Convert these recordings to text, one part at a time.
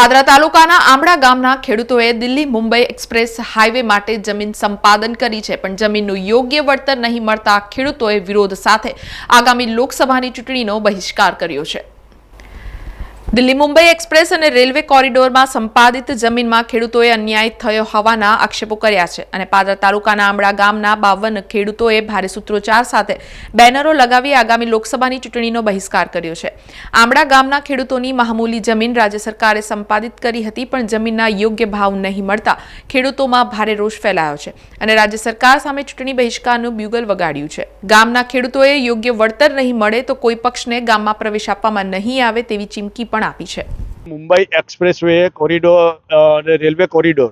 પાદરા તાલુકાના આમડા ગામના ખેડૂતોએ દિલ્હી મુંબઈ એક્સપ્રેસ હાઈવે માટે જમીન સંપાદન કરી છે, પણ જમીનનું યોગ્ય વળતર નહીં મળતા ખેડૂતોએ વિરોધ સાથે આગામી લોકસભાની ચૂંટણીનો બહિષ્કાર કર્યો છે. દિલ્હી મુંબઈ એક્સપ્રેસ અને રેલવે કોરિડોરમાં સંપાદિત જમીનમાં ખેડૂતોએ અન્યાય થયો હોવાના આક્ષેપો કર્યા છે અને પાદર તાલુકાના આમળા ગામના બાવન ખેડૂતોએ ભારે સૂત્રોચ્ચાર સાથે બેનરો લગાવી આગામી લોકસભાની ચૂંટણીનો બહિષ્કાર કર્યો છે. આમળા ગામના ખેડૂતોની માહમૂલી જમીન રાજ્ય સરકારે સંપાદિત કરી હતી, પણ જમીનના યોગ્ય ભાવ નહીં મળતા ખેડૂતોમાં ભારે રોષ ફેલાયો છે અને રાજ્ય સરકાર સામે ચૂંટણી બહિષ્કારનું બ્યુગલ વગાડ્યું છે. ગામના ખેડૂતોએ યોગ્ય વળતર નહીં મળે તો કોઈ પક્ષને ગામમાં પ્રવેશ આપવામાં નહીં આવે તેવી ચીમકી પણ આપી છે. મુંબઈ એક્સપ્રેસ વે કોરિડોર અને રેલવે કોરિડોર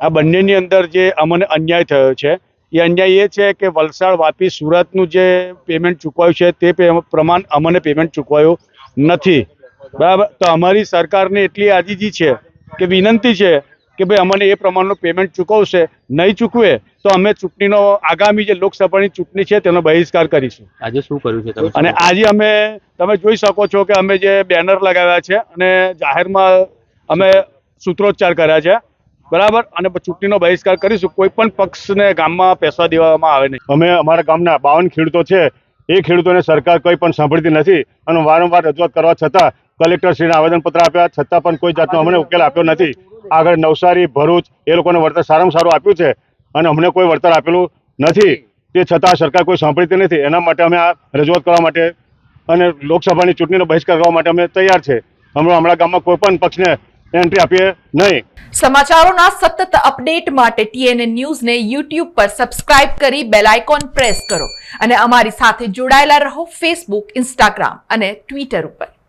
આ બંનેની અંદર જે અમને અન્યાય થયો છે એ અન્યાય એ છે કે વલસાડ વાપી સુરતનું જે પેમેન્ટ ચૂકવાયું છે તે પ્રમાણ અમને પેમેન્ટ ચૂકવાયું નથી. બરાબર? તો અમારી સરકારને એટલી આજીજી છે કે વિનંતી છે કે ભાઈ અમને એ પ્રમાણનું પેમેન્ટ ચૂકવશે નહીં ચૂકવે તો અમે ચૂંટણીનો આગામી જે લોકસભાની ચૂંટણી છે તેનો બહિષ્કાર કરીશું. આજે શું કર્યું છે અને આજે અમે તમે જોઈ શકો છો કે અમે જે બેનર લગાવ્યા છે અને જાહેરમાં અમે સૂત્રોચ્ચાર કર્યા છે. બરાબર? અને ચૂંટણીનો બહિષ્કાર કરીશું. કોઈ પણ પક્ષને ગામમાં પેસવા દેવામાં આવે નહીં. અમે અમારા ગામના બાવન ખેડૂતો છે. એ ખેડૂતોને સરકાર કોઈ પણ સાંભળતી નથી અને વારંવાર રજૂઆત કરવા છતાં કલેક્ટરશ્રીને આવેદનપત્ર આપ્યા છતાં પણ કોઈ જાતનો અમને ઉકેલ આપ્યો નથી. આગળ નવસારી, ભરૂચ એ લોકોને વળતર સારામાં સારું આપ્યું છે અને અમને કોઈ વળતર આપેલું નથી. તે છતાં સરકાર કોઈ સાંભળતી નથી. એના માટે અમે આ રજૂઆત કરવા માટે અને લોકસભાની ચૂંટણીનો બહિષ્કાર કરવા માટે અમે તૈયાર છે. અમે હમણાં ગામમાં કોઈ પણ પક્ષને એન્ટ્રી આપીએ નહીં. સમાચારોના સતત અપડેટ માટે ટીએનએ ન્યૂઝને યુટ્યુબ પર સબસ્ક્રાઇબ કરી બેલ આઇકોન પ્રેસ કરો. અને અમારી સાથે જોડાયેલા રહો ફેસબુક, ઇન્સ્ટાગ્રામ અને ટ્વિટર ઉપર.